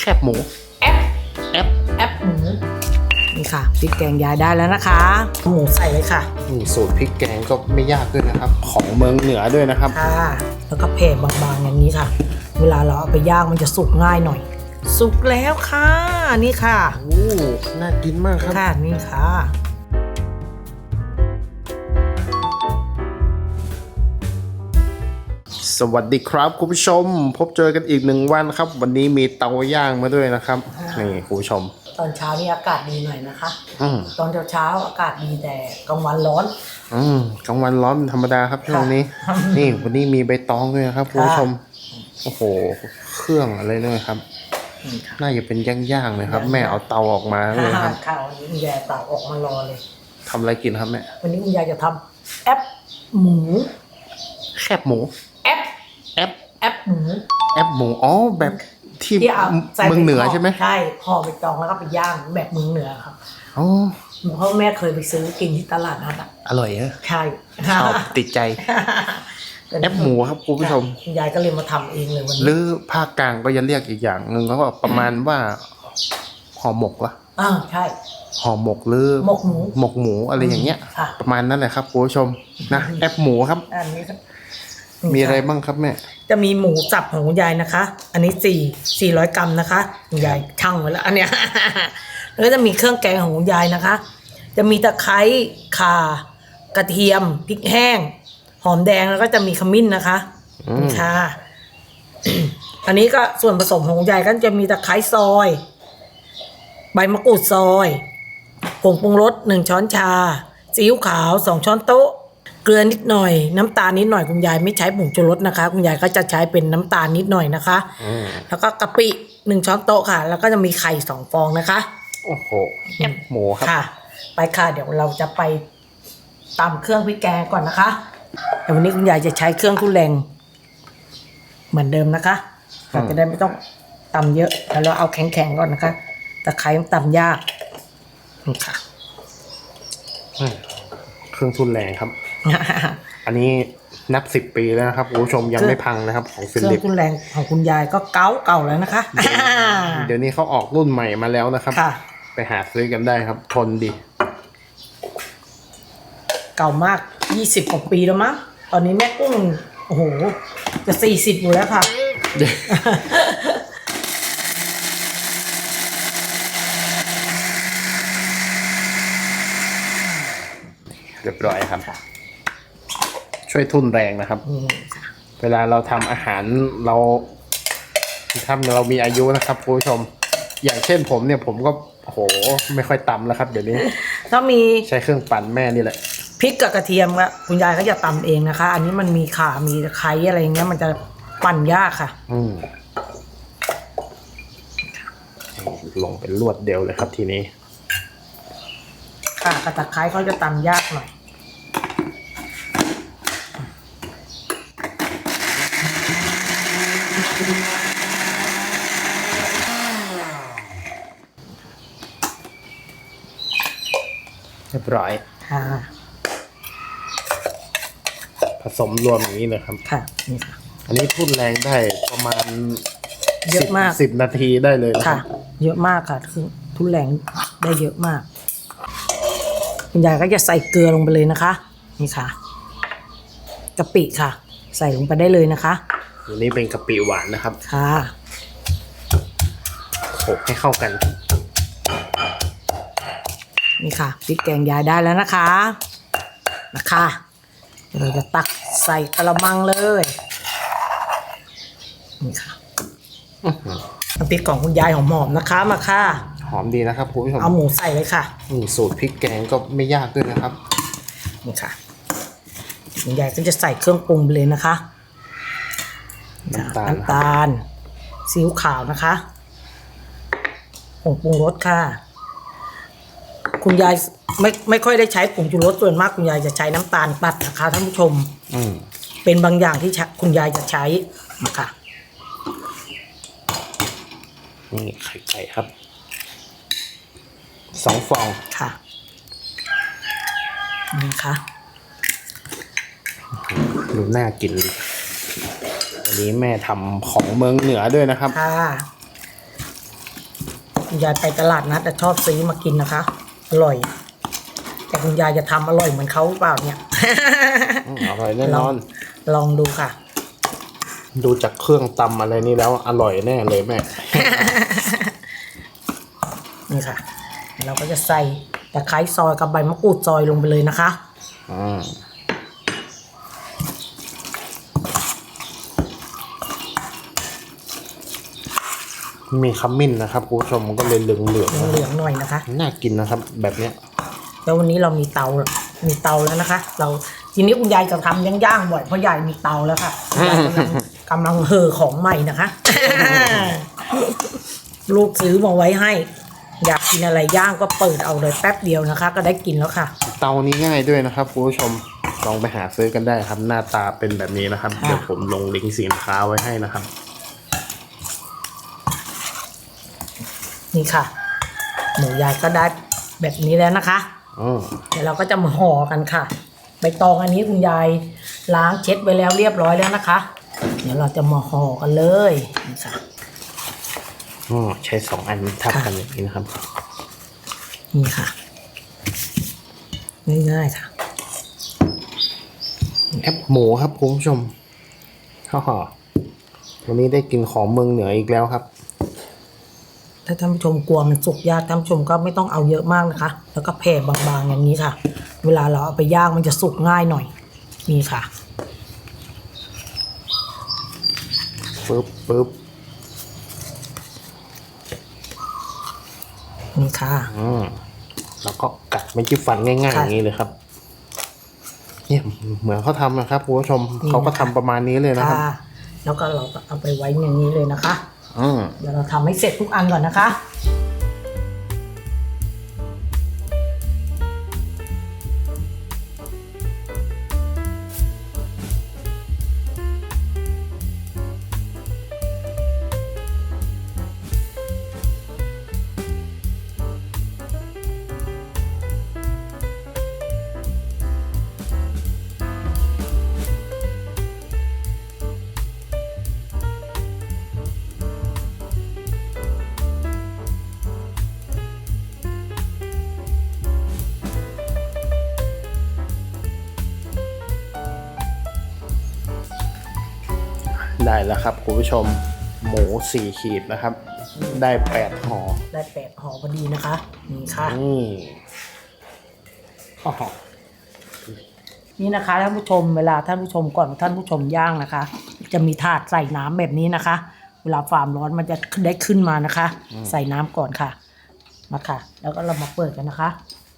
แคบหมูแอปแอปแอปหมูนี่ค่ะพริกแกงยายได้แล้วนะคะหมูใส่เลยค่ะ นี่สูตรพริกแกงก็ไม่ยากด้วยนะครับ ของเมืองเหนือด้วยนะครับ ค่ะ แล้วก็เพบางๆอย่างนี้ค่ะ เวลาเราเอาไปย่างมันจะสุกง่ายหน่อย สุกแล้วค่ะ นี่ค่ะ โอ้ น่ากินมากครับ ค่ะนี่ค่ะ สวัสดีครับคุณผู้ชม พบเจอกันอีกหนึ่งวันครับ วันนี้มีเตาย่างมาด้วยนะครับนี่คุณผู้ชม ตอนเช้านี่อากาศดีหน่อยนะคะ อืมตอนเช้าๆอากาศดีแต่กลางวันร้อน อืมกลางวันร้อนเป็นธรรมดาครับช่วงนี้ ค่ะนี่วันนี้มีใบตองด้วยนะครับคุณผู้ชม โอ้โห เครื่องอะไรเนี่ยครับ นี่ค่ะ น่าจะเป็นย่างๆเลยครับแม่เอาเตาออกมาเลยครับข้าววันนี้คุณยายเต่าออกมารอเลย ทำอะไรกินครับแม่วันนี้คุณยายจะทำแอปหมูแคบหมู แอปแอปแอปหมูแอปหมูอ๋อแบบที่ที่เอาใส่เมืองเหนือใช่ไหมใช่ห่อใบตองแล้วก็ไปย่างแบบเมืองเหนือครับอ๋อเพราะแม่เคยไปซื้อกินที่ตลาดนัดอะอร่อยเหรอใช่ชอบติดใจแอปหมูครับคุณผู้ชมคุณยายก็เลยมาทำเองเลยวันหนี้รือภาคกลางก็จะเรียกอีกอย่างหนึ่งเขาก็ประมาณว่าห่อหมกวะอ่าใช่ห่อหมกหรือหมกหมูหมกหมูอะไรอย่างเงี้ยค่ะประมาณนั้นแหละครับคุณผู้ชมนะแอปหมูครับอันนี้ครับ มีอะไรบ้างครับแม่ จะมีหมูสับของคุณยายนะคะ อันนี้สี่สี่ร้อยกรัมนะคะคุณยายช่างไว้แล้วอันเนี้ย แล้วก็จะมีเครื่องแกงของคุณยายนะคะ จะมีตะไคร้ข่ากระเทียมพริกแห้ง หอมแดงแล้วก็จะมีขมิ้นนะคะอืมนี่ค่ะ อันนี้ก็ส่วนผสมของคุณยายก็จะมีตะไคร้ซอย ใบมะกรูดซอยผงปรุงรสหนึ่งช้อนชาซีอิ๊วขาวสองช้อนโต๊ะ เกลือนิดหน่อย น้ำตาลนิดหน่อยคุณยายไม่ใช้ผงชูรสนะคะ คุณยายก็จะใช้เป็นน้ำตาลนิดหน่อยนะคะ อืมแล้วก็กะปิหนึ่งช้อนโต๊ะค่ะ แล้วก็จะมีไข่สองฟองนะคะ โอ้โหแอปหมูครับ ค่ะ ไปค่ะ เดี๋ยวเราจะไปตำเครื่องพริกแกงก่อนนะคะแต่วันนี้คุณยายจะใช้เครื่องทุนแรง เหมือนเดิมนะคะอืมเราจะได้ไม่ต้องตำเยอะแล้วเราเอาแข็งๆก่อนนะคะตะไคร้มันตำยากนี่ค่ะ อืมเครื่องทุนแรงครับ อันนี้นับสิบปีแล้วนะครับคุณผู้ชมยังเครื่องไม่พังนะครับ ของเคฟิรื่องลิปทุนแรงของคุณยายก็เก่าเก่าแล้วนะคะ เดี๋ยวนี้เขาออกรุ่นใหม่มาแล้วนะครับค่ะไปหาซื้อกันได้ครับ ทนดี เก่ามากยี่สิบกว่าปีแล้วมั้งตอนนี้แม่กุ้งโอ้โห จะสี่สิบอยู่แล้วค่ะเรียบร้อยครับ ช่วยทุนแรงนะครับนี่ค่ะเวลาเราทำอาหารเราทำเรามีอายุนะครับคุณผู้ชม อย่างเช่นผมเนี่ยผมก็โอ้โหไม่ค่อยตำแล้วครับ เดี๋ยวนี้ ถ้ามีใช้เครื่องปั่นแม่นี่แหละพริกกับกระเทียมก็คุณยายก็จะตำเองนะคะ อันนี้มันมีข่ามีตะไคร้อะไรเงี้ย มันจะปั่นยากค่ะ อืมลงเป็นลวดเดียวเลยครับทีนี้ข่ากับตะไคร้เขาจะตำยากหน่อย เรียบร้อย ค่ะ ผสมรวมอย่างนี้เลยครับ ค่ะ นี่ค่ะ อันนี้ทุนแรงได้ประมาณเยอะมาก สิบนาทีได้เลยนะคค่ะ รับเยอะมากค่ะคือทุนแรงได้เยอะมาก คุณยายก็จะใส่เกลือลงไปเลยนะคะ นี่ค่ะกะปิค่ะ ใส่ลงไปได้เลยนะคะ อันนี้เป็นกะปิหวานนะครับค่ะโขลกให้เข้ากัน นี่ค่ะพริกแกงยายได้แล้วนะคะนะคะเดี๋ยวเราจะตักใส่กระมังเลยนี่ค่ะอื้อหือน้ำพริกของคุณยายหอมๆนะคะมาค่ะ หอมดีนะครับคุณผู้ชมเอาหมูใส่เลยค่ะอืมสูตรพริกแกงก็ไม่ยากด้วยนะครับนี่ค่ะคุณยายก็จะใส่เครื่องปรุงไปเลยนะคะ น้ำตาลน้ำตาลซีอิ๊วขาวนะคะผงปรุงรสค่ะ คุณยายไม่ไม่ค่อยได้ใช้ผงชูรสส่วนมากคุณยายจะใช้น้ำตาลปัดนะคะท่านผู้ชม อืมเป็นบางอย่างที่ใช้คุณยายจะใช้นะคะนี่ไข่ไก่ครับสองฟองค่ะนี่นะคะดูน่ากินเลย วันนี้แม่ทำของเมืองเหนือด้วยนะครับ ค่ะคุณยายไปตลาดนัดแต่ชอบซื้อมากินนะคะ อร่อย แต่คุณยายจะทำอร่อยเหมือนเขาหรือเปล่าเนี่ย อืมอร่อยแน่นอน ลองดูค่ะ ดูจากเครื่องตำอะไรนี่แล้วอร่อยแน่เลยแม่ นี่ค่ะ เราก็จะใส่ตะไคร้ซอยกับใบมะกรูดซอยลงไปเลยนะคะอ่า มีขมิ้นนะครับคุณผู้ชมมันก็เลยเหลืองเหลืองๆนะเหลืองๆหน่อยนะคะ น่ากินนะครับ แบบเนี้ยแล้ววันนี้เรามีเตา มีเตาแล้วนะคะ เราทีนี้คุณยายจะทำย่างๆบ่อยเพราะยายมีเตาแล้วค่ะคุณยายกำลังกำลังเห่อของใหม่นะคะ ลูกซื้อมาไว้ให้ อยากกินอะไรย่างก็เปิดเอาเลยแป๊บเดียวนะคะ ก็ได้กินแล้วค่ะ เตานี้ง่ายด้วยนะครับคุณผู้ชมลองไปหาซื้อกันได้ครับ หน้าตาเป็นแบบนี้นะครับค่ะเดี๋ยวผมลงลิงก์สินค้าไว้ให้นะครับ นี่ค่ะ หมูยายก็ได้แบบนี้แล้วนะคะอ๋อเดี๋ยวเราก็จะมาห่อกันค่ะใบตองอันนี้คุณยายล้างเช็ดไว้แล้วเรียบร้อยแล้วนะคะ เดี๋ยวเราจะมาห่อกันเลยนี่ค่ะอ๋อใช้สองอันทับกันอย่างนี้นะครับ นี่ค่ะ ง่ายๆค่ะแอปหมูครับคุณผู้ชมฮ่าฮ่าวันนี้ได้กินของเมืองเหนืออีกแล้วครับ ถ้าท่านผู้ชมกลัวมันสุกยากท่านผู้ชมก็ไม่ต้องเอาเยอะมากนะคะ แล้วก็แผ่บางๆอย่างนี้ค่ะ เวลาเราเอาไปย่างมันจะสุกง่ายหน่อย นี่ค่ะปึ๊บปึ๊บนี่ค่ะอืมแล้วก็กัดไม่จิ้ฟันง่ายๆค่ะอย่างนี้เลยครับ เนี่ยเหมือนเขาทำนะครับคุณผู้ชมนี่นะคะเขาก็ทำประมาณนี้เลยนะครับ ค่ะแล้วก็เราก็เอาไปไว้อย่างนี้เลยนะคะอืม เดี๋ยวเราทำให้เสร็จทุกอันก่อนนะคะ ได้แล้วครับคุณผู้ชมหมูสี่ขีดนะครับ ได้แปดห่อได้แปดห่อพอดีนะคะนี่ค่ะนี่อ๋อนี่นะคะท่านผู้ชมเวลาท่านผู้ชมก่อนท่านผู้ชมย่างนะคะ จะมีถาดใส่น้ำแบบนี้นะคะ เวลาความร้อนมันจะได้ขึ้นมานะคะ ใส่น้ำก่อนค่ะมาค่ะ แล้วก็เรามาเปิดกันนะคะ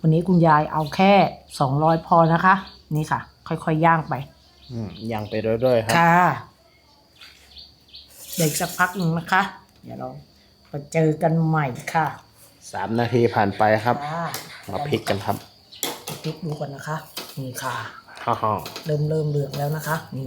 วันนี้คุณยายเอาแค่สองร้อยพอนะคะ นี่ค่ะ ค่อยๆย่างไปอืมย่างไปเรื่อยๆครับค่ะเดี๋ยวอีกสักพักหนึ่งนะคะ เดี๋ยวเรามาเจอกันใหม่ค่ะสามนาทีผ่านไปครับ ค่ะมาพลิกกันครับพลิกดูก่อนนะคะ นี่ค่ะ ฮ่าฮ่าเริ่มเริ่มเหลืองแล้วนะคะนี่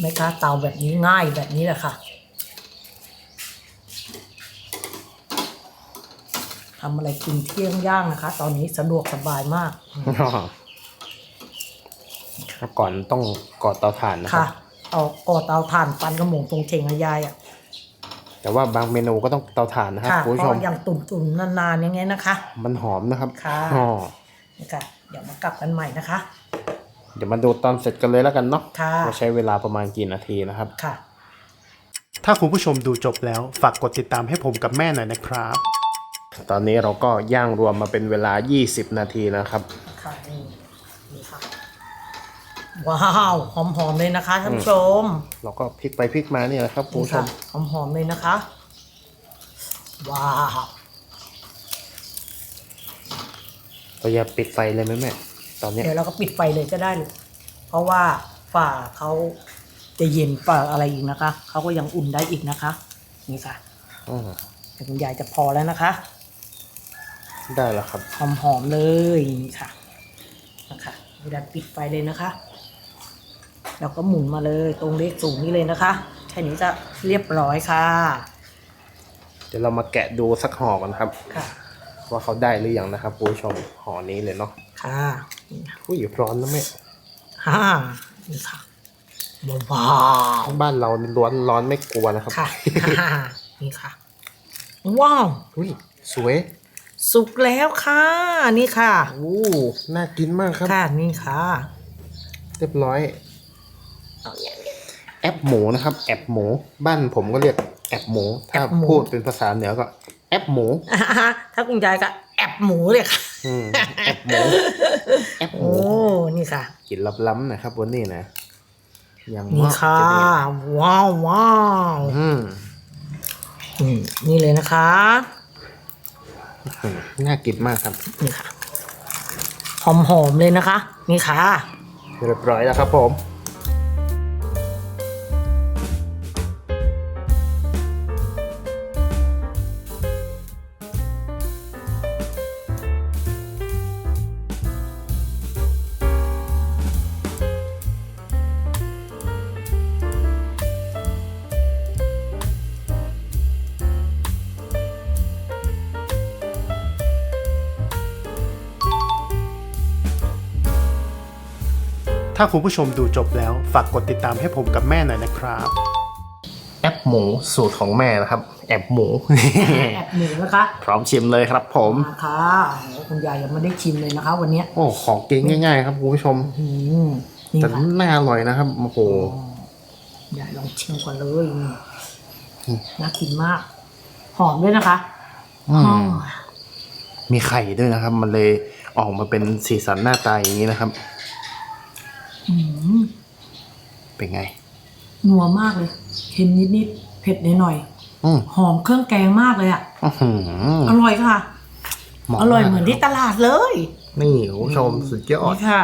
ไม่คะเตาแบบนี้ง่ายแบบนี้แหละค่ะทำอะไรกินเที่ยงย่างนะคะ ตอนนี้สะดวกสบายมากอืมฮ่าฮ่า แล้วก่อนต้องกอดเตาถ่านนะครัค่ะบ เอาก่อเตาถ่านปันกระหม่งตรงเชงกับยายอะแต่ว่าบางเมนูก็ต้องเตาถ่านนะครับค่ะคุณเพผู้ชราะมอย่างตุ่นๆนานๆอย่างเงี้ยนะคะ มันหอมนะครับค่ะ อ๋อนี่ค่ะเดี๋ยวมากลับกันใหม่นะคะ เดี๋ยวมาดูตอนเสร็จกันเลยแล้วกันเนาะค่ะ ว่าใช้เวลาประมาณกี่นาทีนะครับ ค่ะ ถ้าคุณผู้ชมดูจบแล้วฝากกดติดตามให้ผมกับแม่หน่อยนะครับ ตอนนี้เราก็ย่างรวมมาเป็นเวลา 20 นาทีนะครับ ค่ะนี่นี่ค่ะ ว้าวหอมๆเลยนะคะท่านผู้ชมเราก็พลิกไปพลิกมาเนี่ยนะครับคุณนี่ผู้ชค่ะมหอมๆเลยนะคะ ว้าวเราอย่าปิดไฟเลยไหมแม่ตอนเนี้ยเดี๋ยวเราก็ปิดไฟเลยก็ได้ลูกเพราะว่าฝ่าเขาจะเย็นฝ่าอะไรอีกนะคะเขาก็ยังอุ่นได้อีกนะคะ นี่ค่ะอืมแต่คุณยายจะพอแล้วนะคะ ได้แล้วครับ หอมๆเลยนี่ค่ะนะคะเวลาปิดไฟเลยนะคะ แล้วก็หมุนมาเลยตรงเลขสูงนี้เลยนะคะแค่นี้จะเรียบร้อยค่ะ เดี๋ยวเรามาแกะดูสักห่อกันครับ ค่ะ ว่าเขาได้หรือยังนะครับคุณผู้ชมห่อนี้เลยเนาะค่ะนี่ค่ะอุ้ยร้อนนะแม่ฮ่านี่ค่ะว้าวบ้านเรานี่ร้อนร้อนไม่กลัวนะครับค่ะนี่ค่ะ ว้าวอุ้ยสวย สุกแล้วค่ะ นี่ค่ะโอ้น่ากินมากครับ ค่ะ นี่ค่ะ เรียบร้อย แอปหมูนะครับ แอบหมู บ้านผมก็เรียกแอบหมู ถ้าแอบหมูพูดเป็นภาษาเหนือก็ แอปหมู ถ้าคุณยายก็แอบหมูเลยค่ะอืมแอบหมู แอบหโอ้มู นี่ค่ะ กินลับล้ำนะครับวันนี้นะยังนี่ค่ะ ว้าวว้าวอืมอืมนี่เลยนะคะอืมน่ากินมากครับ นี่ค่ะ หอมๆเลยนะคะ นี่ค่ะ เรียบร้อยแล้วครับผม ถ้าคุณผู้ชมดูจบแล้ว ฝากกดติดตามให้ผมกับแม่หน่อยนะครับ แอปหมูสูตรของแม่นะครับ แอบหมู แอบหมูนะคะพร้อมชิมเลยครับผม มาค่ะโอ้คุณยายยังไม่ได้ชิมเลยนะคะ วันเนี้ยโอ้ของกินง่ายๆ ครับคุณผู้ชม อืมนี่แต่ค่ะน่าอร่อยนะครับโอ้โหยายลองชิมก่อนเลยนี่น่ากินมาก หอมด้วยนะคะอืมอ๋อมีไข่ด้วยนะครับ มันเลยออกมาเป็นสีสันหน้าตาอย่างนี้นะครับอืม เป็นไง นัวมากเลย เค็มนิดๆ เผ็ดหน่อยอืมๆ หอมเครื่องแกงมากเลยอะ อื้อหืออร่อยค่ะเหมาะอร่อยากเหมือนที่ตลาดเลยนี่คุณผู้ชมสุดยอด นี่ค่ะ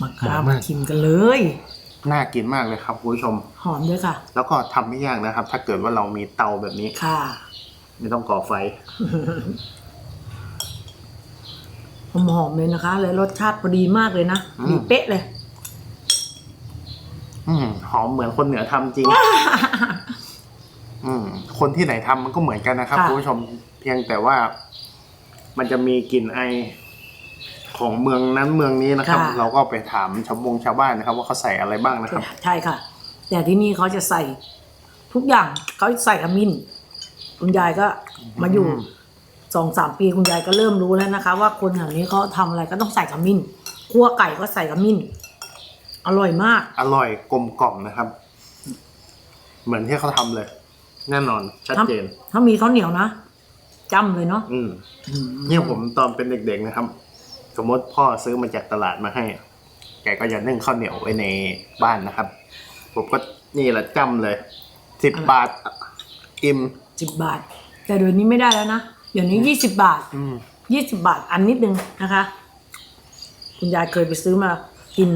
มาเหมาะค่ะมากมาชิมกันเลย น่ากินมากเลยครับคุณผู้ชม หอมด้วยค่ะ แล้วก็ทำไม่ยากนะครับ ถ้าเกิดว่าเรามีเตาแบบนี้ ค่ะ ไม่ต้องก่อไฟห อมหอมๆเลยนะคะ เลยรสชาติพอดีมากเลยนะอืม ดีเป๊ะเลย อืมหอมเหมือนคนเหนือทำจริง อืม คนที่ไหนทำมันก็เหมือนกันนะครับค่ะ คุณผู้ชมเพียงแต่ว่า มันจะมีกลิ่นไอของเมืองนั้นเมืองนี้นะครับเราก็ไปถามชาวบงชาวบ้านนะครับ ว่าเขาใส่อะไรบ้างนะครับ ใช่ค่ะ แต่ที่นี่เขาจะใส่ ทุกอย่างเขาใส่ขมิ้นคุณยายก็มาอยู่อืม สองสามปีคุณยายก็เริ่มรู้แล้วนะคะ ว่าคนแถวนี้เขาทำอะไรก็ต้องใส่ขมิ้นคั่วไก่ก็ใส่ขมิ้น อร่อยมาก อร่อยกลมกล่อมนะครับ เหมือนที่เขาทำเลย แน่นอนชัดเจน ถ้ามีข้าวเหนียวนะจำเลยเนาะอืมเนี่ยผมตอนเป็นเด็กๆนะครับ สมมติพ่อซื้อมาจากตลาดมาให้ แกก็จะนึ่งข้าวเหนียวไว้ในบ้านนะครับ ผมก็นี่แหละจำเลยสิบบาทอิ่มสิบบาท แต่เดี๋ยวนี้ไม่ได้แล้วนะเดี๋ยวนี้ยี่สิบบาทอืมยี่สิบบาทอันนิดนึงนะคะ คุณยายเคยไปซื้อมากิน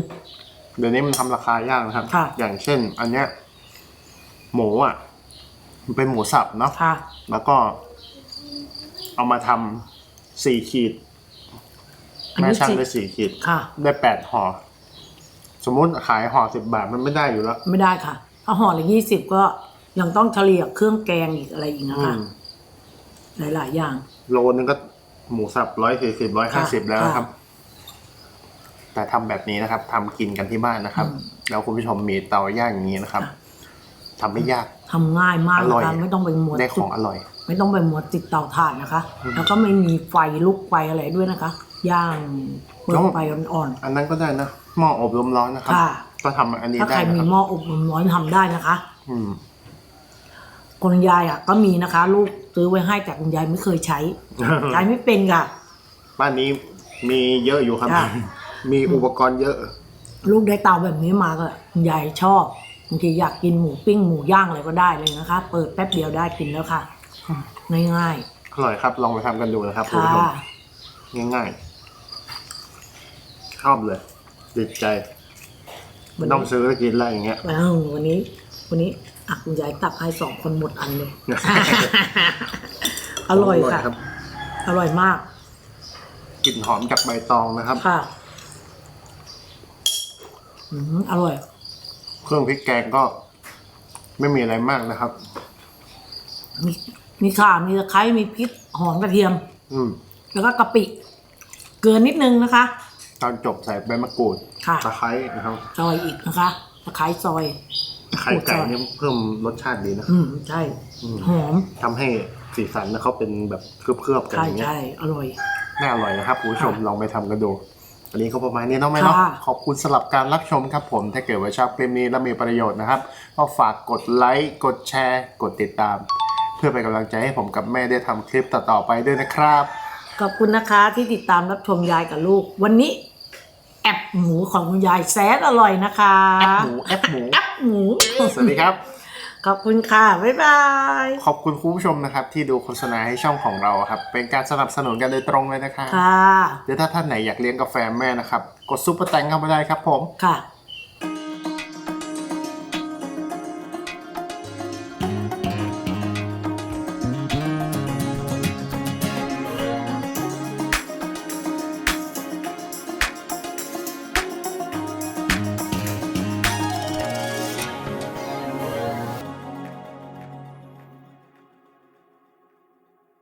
เดี๋ยวนี้มันทำราคายากนะครับ ค่ะ อย่างเช่น อันเนี้ย หมูอะ มันเป็นหมูสับเนาะ ค่ะ แล้วก็เอามาทำสี่ขีด อันแม่นี้ช่างสิได้สี่ขีด ค่ะ ได้แปดห่อ สมมุติขายห่อสิบบาทมันไม่ได้อยู่แล้ว ไม่ได้ค่ะ ถ้าห่อละยี่สิบก็ยังต้องเฉลี่ยเครื่องแกงอีกอะไรอีกนะอืคะ ม หลาย ๆ อย่าง โลนึงก็หมูสับร้อยสี่สิบร้อยห้าสิบค่ะแล้วนะครับ แต่ทำแบบนี้นะครับทำกินกันที่บ้านนะครับอืมแล้วคุณผู้ชมมีเตาย่างอย่างนี้นะครับค่ะทำไม่ยากทำง่ายมากอร่อยนะคะไม่ต้องไปมัวได้ของอร่อย ไม่ต้องไปมัวติดเตาถ่านนะคะ แล้วก็ไม่มีไฟลุกไฟอะไรด้วยนะคะ ย่างเปิแล้ดวไฟอ่อนอันนั้นก็ได้นะหม้ออบลมร้อนนะครับค่ะก็ทำอันๆนี้ถ้าได้ใครนะมีครับหม้ออบลมร้อนทำได้นะคะ อืมคุณยายอะ ก็มีนะคะ ลูก ซื้อไว้ให้แต่คุณยายไม่เคยใช้ใช้ไม่เป็นค่ะ บ้านนี้มีเยอะอยู่ครับค่ะมีอุปกรณ์เยอะ ลูกได้เตาแบบนี้มาก็คุณยายชอบบางทีอยากกินหมูปิ้งหมูย่างอะไรก็ได้เลยนะคะ เปิดแป๊บเดียวได้กินแล้วค่ะง่ายอร่อยครับ ลองไปทำกันดูนะครับๆคุณค่ะ ผู้ชมง่ายๆ ชอบเลยติดใจวันต้องนี้ซื้อแล้วกินแล้วอย่างเงี้ย อ้าววันนี้ วันนี้ อะคุณยายตักให้สองคนหมดอันเลย อร่อยค่ะครับอร่อยมากกลิ่นหอมจากใบตองนะครับ ค่ะ อืมอร่อย เครื่องพริกแกงก็ไม่มีอะไรมากนะครับ มีมีข่ามีตะไคร้มีพริกหอมกระเทียม อืม แล้วก็กะปิ เกลือนิดนึงนะคะ ตอนจบใส่ใบมะกรูดค่ะ ตะไคร้นะครับ ซอยอีกนะคะตะไคร้ซอย ไข่ไก่เนี่ยเพิ่มรสชาติดีนะอืมใช่อืมหอมทำให้สีสันนะเขาเป็นแบบเคลือบๆกันใช่อย่างเงี้ยใช่อร่อย น่าอร่อยนะครับคุณผู้ชมค่ะลองไปทำกันดูอันนี้ก็ประมาณนี้เนาะไหมเนาะค่ะขอบคุณสำหรับการรับชมครับผม ถ้าเกิดว่าชอบคลิปนี้และมีประโยชน์นะครับ ก็ฝากกดไลค์ กดแชร์ กดติดตาม เพื่อเป็นกำลังใจให้ผมกับแม่ได้ทำคลิปต่อๆไปด้วยนะครับ ขอบคุณนะคะที่ติดตามรับชมยายกับลูก วันนี้ แอบหมูของคุณยายแสนอร่อยนะคะแอปหมูแอปหมู แอบหมูสวัสดีครับ ขอบคุณค่ะ บ๊ายบาย ขอบคุณคุณผู้ชมนะครับ ที่ดูโฆษณาให้ช่องของเราครับ เป็นการสนับสนุนกันโดยตรงเลยนะครับค่ะ เดี๋ยวถ้าท่านไหนอยากเลี้ยงกาแฟแม่นะครับ กดซุปเปอร์แตงเข้ามาได้ครับผม ค่ะ